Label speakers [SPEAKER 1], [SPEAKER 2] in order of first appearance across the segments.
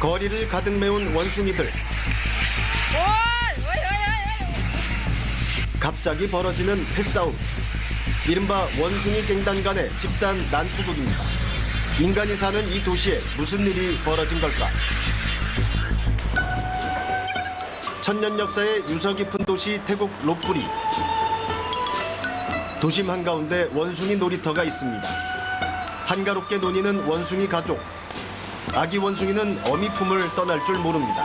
[SPEAKER 1] 거리를 가득 메운 원숭이들. 갑자기 벌어지는 패싸움. 이른바 원숭이 갱단 간의 집단 난투극입니다. 인간이 사는 이 도시에 무슨 일이 벌어진 걸까? 천년 역사의 유서 깊은 도시 태국 롯부리. 도심 한가운데 원숭이 놀이터가 있습니다. 한가롭게 노니는 원숭이 가족. 아기 원숭이는 어미 품을 떠날 줄 모릅니다.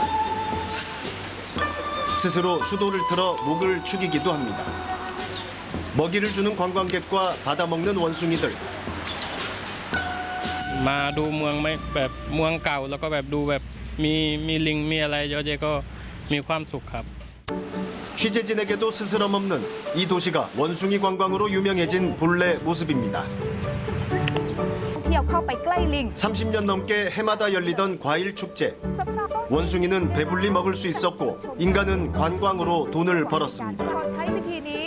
[SPEAKER 1] 스스로 수도를 틀어 목을 축이기도 합니다. 먹이를 주는 관광객과 받아먹는 원숭이들.
[SPEAKER 2] มาดูเมืองไม่แบบเมืองเก่าแล้วก็แบบดูแบบมีมีลิงมีอะไรเยอะแยะก็มีความสุขครับ
[SPEAKER 1] 취재진에게도 스스럼 없는 이 도시가 원숭이 관광으로 유명해진 본래 모습입니다. 30년 넘게 해마다 열리던 과일 축제. 원숭이는 배불리 먹을 수 있었고 인간은 관광으로 돈을 벌었습니다.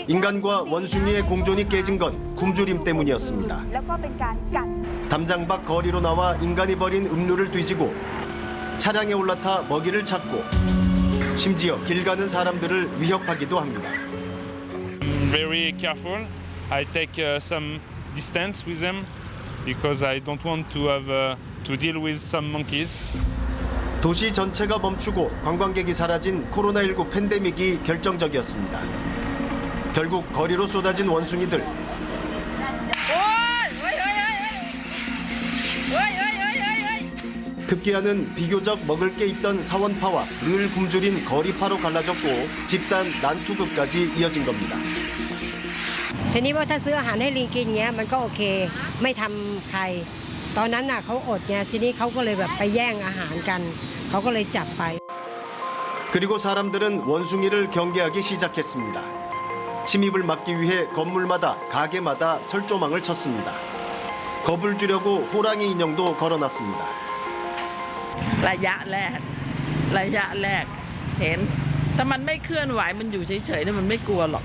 [SPEAKER 1] 인간과 원숭이의 공존이 깨진 건 굶주림 때문이었습니다. 담장 밖 거리로 나와 인간이 버린 음료를 뒤지고 차량에 올라타 먹이를 찾고 심지어 길 가는 사람들을 위협하기도 합니다.
[SPEAKER 3] Very careful. I take uh, some distance with them. because I don't want to have uh, to deal with some monkeys.
[SPEAKER 1] 도시 전체가 멈추고 관광객이 사라진 코로나19 팬데믹이 결정적이었습니다. 결국 거리로 쏟아진 원숭이들. 급기야는 비교적 먹을 게 있던 사원파와 늘 굶주린 거리파로 갈라졌고 집단 난투극까지 이어진 겁니다.
[SPEAKER 4] ทีนี้ว่าถ้าซื้ออาหารให้ลิงกินเงี้ยมันก็โอเค ไม่ทำใคร ตอนนั้นน่ะเขาอดไงทีนี้เขาก็เลยแบบไปแย่งอาหารกัน เขาก็เลยจับไป
[SPEAKER 1] 그리고 사람들은 원숭이를 경계하기 시작했습니다. 침입을 막기 위해 건물마다 가게마다 철조망을 쳤습니다. 겁을 주려고 호랑이 인형도 걸어놨습니다.
[SPEAKER 5] ระยะแรก ระยะแรก เห็น ถ้ามันไม่เคลื่อนไหวมันอยู่เฉยๆเนี่ยมันไม่กลัวหรอก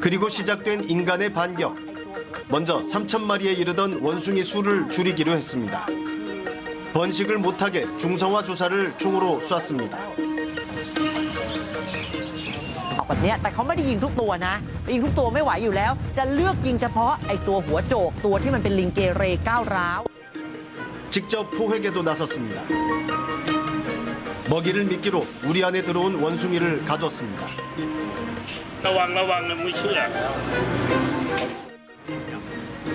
[SPEAKER 1] 그리고 시작된 인간의 반격. 먼저 3천 마리에 이르던 원숭이 수를 줄이기로 했습니다. 번식을 못하게 중성화 조사를 총으로 쐈습니다.
[SPEAKER 6] ออกแบบเนี้ยแต่เขาไม่ได้ยิงทุกตัวนะยิงทุกตัวไม่ไหวอยู่แล้ว จะเลือกยิงเฉพาะไอตัวหัวโจกตัวที่มันเป็นลิงเกเรก้าวร้าว
[SPEAKER 1] 직접 포획에도 나섰습니다. 먹이를 미끼로 우리 안에 들어온 원숭이를 가뒀습니다.
[SPEAKER 2] ระวังระวังนะไม่เชื่อ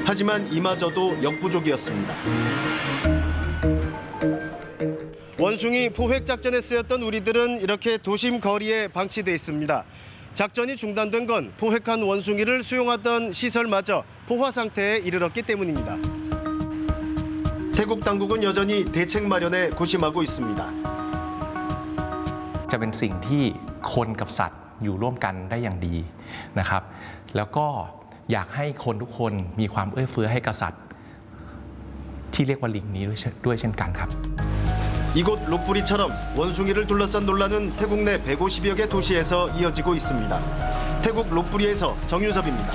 [SPEAKER 1] 하지만 이마저도 역부족이었습니다. 원숭이 포획 작전에 쓰였던 우리들은 이렇게 도심 거리에 방치돼 있습니다. 작전이 중단된 건 포획한 원숭이를 수용하던 시설마저 포화 상태에 이르렀기 때문입니다. 태국 당국은 여전히 대책 마련에 고심하고 있습니다.
[SPEAKER 7] จะเป็นสิ่งที่คนกับสัตว์ อยู่ร่วมกันได้อย่างดีนะครับ แล้วก็อยากให้คนทุกคนมีความเอื้อเฟื้อให้กษัตริย์ ที่เรียกว่าลิงนี้ด้วยเช่นด้วยเช่นกันครับ
[SPEAKER 1] 이곳 롯부리처럼 원숭이를 둘러싼 논란은 태국 내 150여 개 도시에서 이어지고 있습니다. 태국 롯부리에서 정윤섭입니다.